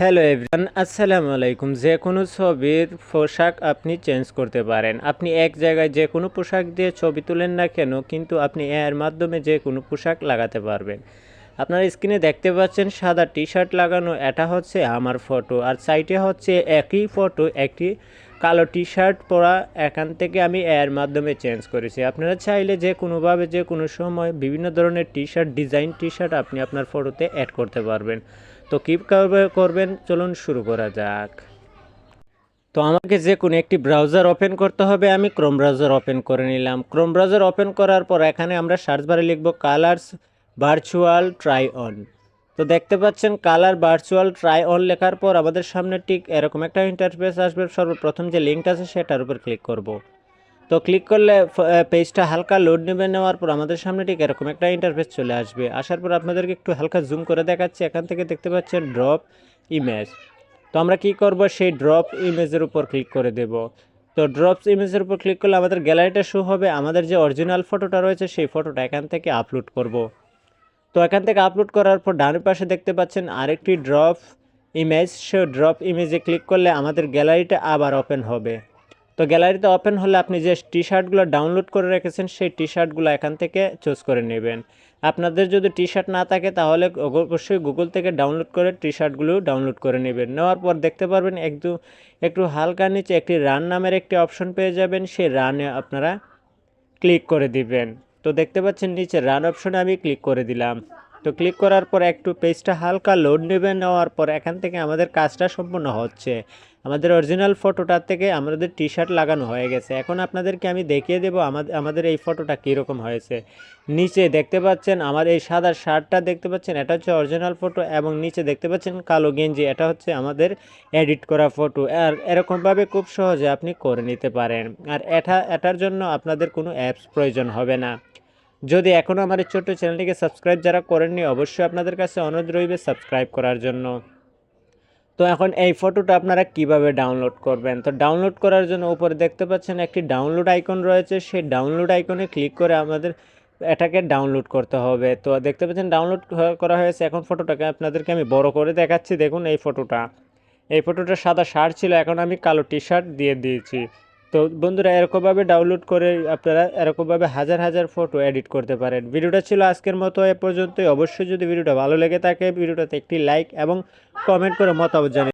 Hello everyone আসসালামু আলাইকুম যে কোনো ছবির পোশাক আপনি চেঞ্জ করতে পারেন। আপনি এক জায়গায় যে কোনো পোশাক দিয়ে ছবি তুলেন না কেন, কিন্তু আপনি এর মাধ্যমে যে কোনো পোশাক লাগাতে পারবেন। আপনার স্ক্রিনে দেখতে পাচ্ছেন সাদা টি শার্ট লাগানো, এটা হচ্ছে আমার ফটো আর সাইটে হচ্ছে একই ফটো একটি কালো টি শার্ট পরা, এখান থেকে আমি এর মাধ্যমে চেঞ্জ করেছি। আপনারা চাইলে যে কোনোভাবে যে কোনো সময় বিভিন্ন ধরনের T shirt design T shirt আপনি আপনার ফটোতে অ্যাড করতে পারবেন। তো কী করবে- করবেন, চলুন শুরু করা যাক। তো আমাকে যে কোনো একটি ব্রাউজার ওপেন করতে হবে, আমি ক্রোম ব্রাউজার ওপেন করে নিলাম। ক্রোম ব্রাউজার ওপেন করার পর এখানে আমরা সার্চ বারে লিখব কালার্স ভার্চুয়াল ট্রাই অন তো দেখতে পাচ্ছেন কালার ভার্চুয়াল ট্রাই অন লেখার পর আমাদের সামনে ঠিক এরকম একটা ইন্টারফেস আসবে। সর্বপ্রথম যে লিঙ্কটা আছে সেটার উপর ক্লিক করব। তো ক্লিক করলে পেজটা হালকা লোড নেবে, নেওয়ার পর আমাদের সামনে ঠিক এরকম একটা ইন্টারফেস চলে আসবে। আসার পর আপনাদেরকে একটু হালকা জুম করে দেখাচ্ছি। এখান থেকে দেখতে পাচ্ছেন ড্রপ ইমেজ তো আমরা কি করব? সেই ড্রপ ইমেজের উপর ক্লিক করে দেব। তো ড্রপস ইমেজের উপর ক্লিক করলে আমাদের গ্যালারিটা শো হবে। আমাদের যে অরিজিনাল ফটোটা রয়েছে, সেই ফটোটা এখান থেকে আপলোড করব। তো এখান থেকে আপলোড করার পর ডান পাশে দেখতে পাচ্ছেন আরেকটি ড্রপ ইমেজ সে ড্রপ ইমেজে ক্লিক করলে আমাদের গ্যালারিটা আবার ওপেন হবে। তো গ্যালারিতে ওপেন হলে আপনি যে টি শার্টগুলো ডাউনলোড করে রেখেছেন, সেই টি শার্টগুলো এখান থেকে চুজ করে নেবেন। আপনাদের যদি টি শার্ট না থাকে, তাহলে অবশ্যই গুগল থেকে ডাউনলোড করে টি শার্টগুলো ডাউনলোড করে নেবেন। নেওয়ার পর দেখতে পারবেন একটু একটু হালকা নিচে একটি রান নামের একটি অপশন পেয়ে যাবেন। সেই রানে আপনারা ক্লিক করে দিবেন। তো দেখতে পাচ্ছেন নিচে রান অপশনে আমি ক্লিক করে দিলাম। তো ক্লিক করার পর একটু পেজটা হালকা লোড নেবে নেওয়ার পর এখান থেকে আমাদের কাজটা সম্পূর্ণ হচ্ছে। আমাদের অরিজিনাল ফটোটার থেকে আমাদের টি শার্ট লাগানো হয়ে গেছে। এখন আপনাদেরকে আমি দেখিয়ে দেবো আমাদের এই ফটোটা কীরকম হয়েছে। নিচে দেখতে পাচ্ছেন আমার এই সাদা শার্টটা দেখতে পাচ্ছেন, এটা হচ্ছে অরিজিনাল ফটো এবং নিচে দেখতে পাচ্ছেন কালো গেঞ্জি, এটা হচ্ছে আমাদের এডিট করা ফটো আর এরকমভাবে খুব সহজে আপনি করে নিতে পারেন। আর এটা, এটার জন্য আপনাদের কোনো অ্যাপস প্রয়োজন হবে না। যদি এখনও আমার এই ছোট্ট চ্যানেলটিকে সাবস্ক্রাইব যারা করেননি, অবশ্যই আপনাদের কাছে অনুরোধ রইবে সাবস্ক্রাইব করার জন্য। তো এখন এই ফটোটা আপনারা কীভাবে ডাউনলোড করবেন? তো ডাউনলোড করার জন্য উপরে দেখতে পাচ্ছেন একটি ডাউনলোড আইকন রয়েছে। সেই ডাউনলোড আইকনে ক্লিক করে আমাদের এটাকে ডাউনলোড করতে হবে। তো দেখতে পাচ্ছেন ডাউনলোড করা হয়েছে। এখন ফটোটাকে আপনাদেরকে আমি বড় করে দেখাচ্ছি। দেখুন এই ফটোটা। এই ফটোটা সাদা শার্ট ছিল। এখন আমি কালো টি শার্ট দিয়ে দিয়েছি। তো বন্ধুরা, এরকমভাবে ডাউনলোড করে আপনারা এরকমভাবে হাজার হাজার ফটো এডিট করতে পারেন। ভিডিওটা ছিল আজকের মতো, এ পর্যন্তই। অবশ্যই যদি ভিডিওটা ভালো লেগে থাকে, ভিডিওটাতে একটি লাইক এবং কমেন্ট করে মতামত জানিয়ে